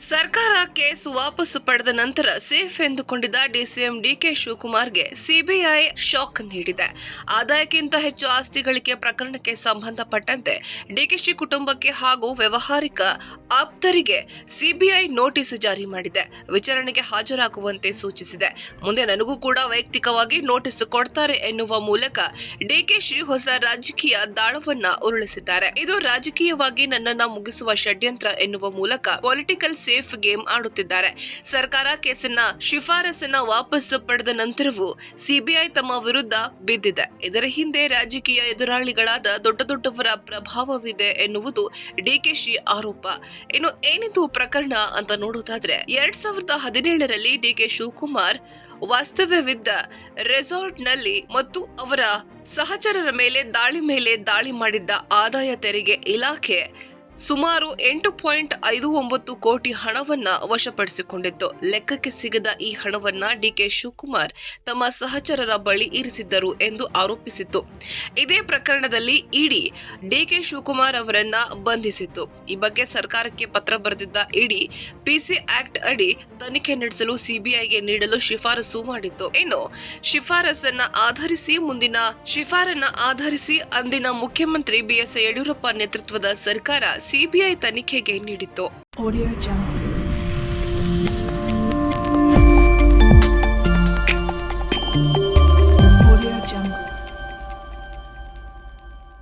ಸರ್ಕಾರ ಕೇಸ್ ವಾಪಸ್ಸು ಪಡೆದ ನಂತರ ಸೇಫ್ ಎಂದುಕೊಂಡಿದ್ದ ಡಿಸಿಎಂ ಡಿಕೆ ಶಿವಕುಮಾರ್ಗೆ ಸಿಬಿಐ ಶಾಕ್ ನೀಡಿದೆ. ಆದಾಯಕ್ಕಿಂತ ಹೆಚ್ಚು ಆಸ್ತಿ ಗಳಿಕೆ ಪ್ರಕರಣಕ್ಕೆ ಸಂಬಂಧಪಟ್ಟಂತೆ ಡಿಕೆಶಿ ಕುಟುಂಬಕ್ಕೆ ಹಾಗೂ ವ್ಯವಹಾರಿಕ ಆಪ್ತರಿಗೆ ಸಿಬಿಐ ನೋಟಿಸ್ ಜಾರಿ ಮಾಡಿದೆ. ವಿಚಾರಣೆಗೆ ಹಾಜರಾಗುವಂತೆ ಸೂಚಿಸಿದೆ. ಮುಂದೆ ನನಗೂ ಕೂಡ ವೈಯಕ್ತಿಕವಾಗಿ ನೋಟಿಸ್ ಕೊಡ್ತಾರೆ ಎನ್ನುವ ಮೂಲಕ ಡಿಕೆಶಿ ಹೊಸ ರಾಜಕೀಯ ದಾಳವನ್ನ ಉರುಳಿಸಿದ್ದಾರೆ. ಇದು ರಾಜಕೀಯವಾಗಿ ನನ್ನನ್ನು ಮುಗಿಸುವ ಷಡ್ಯಂತ್ರ ಎನ್ನುವ ಮೂಲಕ ಪೊಲಿಟಿಕಲ್ ಸೇಫ್ ಗೇಮ್ ಆಡುತ್ತಿದ್ದಾರೆ. ಸರ್ಕಾರ ಕೇಸನ್ನ ಶಿಫಾರಸನ್ನ ವಾಪಸ್ ಪಡೆದ ನಂತರವೂ ಸಿಬಿಐ ತಮ್ಮ ವಿರುದ್ಧ ಬಿದ್ದಿದೆ. ಇದರ ಹಿಂದೆ ರಾಜಕೀಯ ಎದುರಾಳಿಗಳಾದ ದೊಡ್ಡ ದೊಡ್ಡವರ ಪ್ರಭಾವವಿದೆ ಎನ್ನುವುದು ಡಿಕೆಶಿ ಆರೋಪ. ಇನ್ನು ಏನಿದು ಪ್ರಕರಣ ಅಂತ ನೋಡೋದಾದ್ರೆ, ಎರಡ್ ಸಾವಿರದ ಹದಿನೇಳರಲ್ಲಿ ಡಿಕೆ ಶಿವಕುಮಾರ್ ವಾಸ್ತವ್ಯವಿದ್ದ ರೆಸಾರ್ಟ್ನಲ್ಲಿ ಮತ್ತು ಅವರ ಸಹಚರರ ಮೇಲೆ ದಾಳಿ ಮೇಲೆ ದಾಳಿ ಮಾಡಿದ್ದ ಆದಾಯ ತೆರಿಗೆ ಇಲಾಖೆ ಸುಮಾರು ಎಂಟು ಪಾಯಿಂಟ್ ಐದು ಒಂಬತ್ತು ಕೋಟಿ ಹಣವನ್ನ ವಶಪಡಿಸಿಕೊಂಡಿತ್ತು ಲೆಕ್ಕಕ್ಕೆ ಸಿಗದ ಈ ಹಣವನ್ನ ಡಿಕೆ ಶಿವಕುಮಾರ್ ತಮ್ಮ ಸಹಚರರ ಬಳಿ ಇರಿಸಿದ್ದರು ಎಂದು ಆರೋಪಿಸಿತ್ತು. ಇದೇ ಪ್ರಕರಣದಲ್ಲಿ ಇಡಿ ಡಿಕೆ ಶಿವಕುಮಾರ್ ಅವರನ್ನ ಬಂಧಿಸಿತ್ತು. ಈ ಬಗ್ಗೆ ಸರ್ಕಾರಕ್ಕೆ ಪತ್ರ ಬರೆದಿದ್ದ ಇಡಿ ಪಿಸಿ ಆಕ್ಟ್ ಅಡಿ ತನಿಖೆ ನಡೆಸಲು ಸಿಬಿಐಗೆ ನೀಡಲು ಶಿಫಾರಸು ಮಾಡಿತ್ತು. ಇನ್ನು ಶಿಫಾರಸನ್ನ ಆಧರಿಸಿ ಮುಂದಿನ, ಶಿಫಾರನ್ನ ಆಧರಿಸಿ ಅಂದಿನ ಮುಖ್ಯಮಂತ್ರಿ ಬಿಎಸ್ ಯಡಿಯೂರಪ್ಪ ನೇತೃತ್ವದ ಸರ್ಕಾರ ಸಿಬಿಐ ತನಿಖೆಗೆ ನೀಡಿತ್ತು.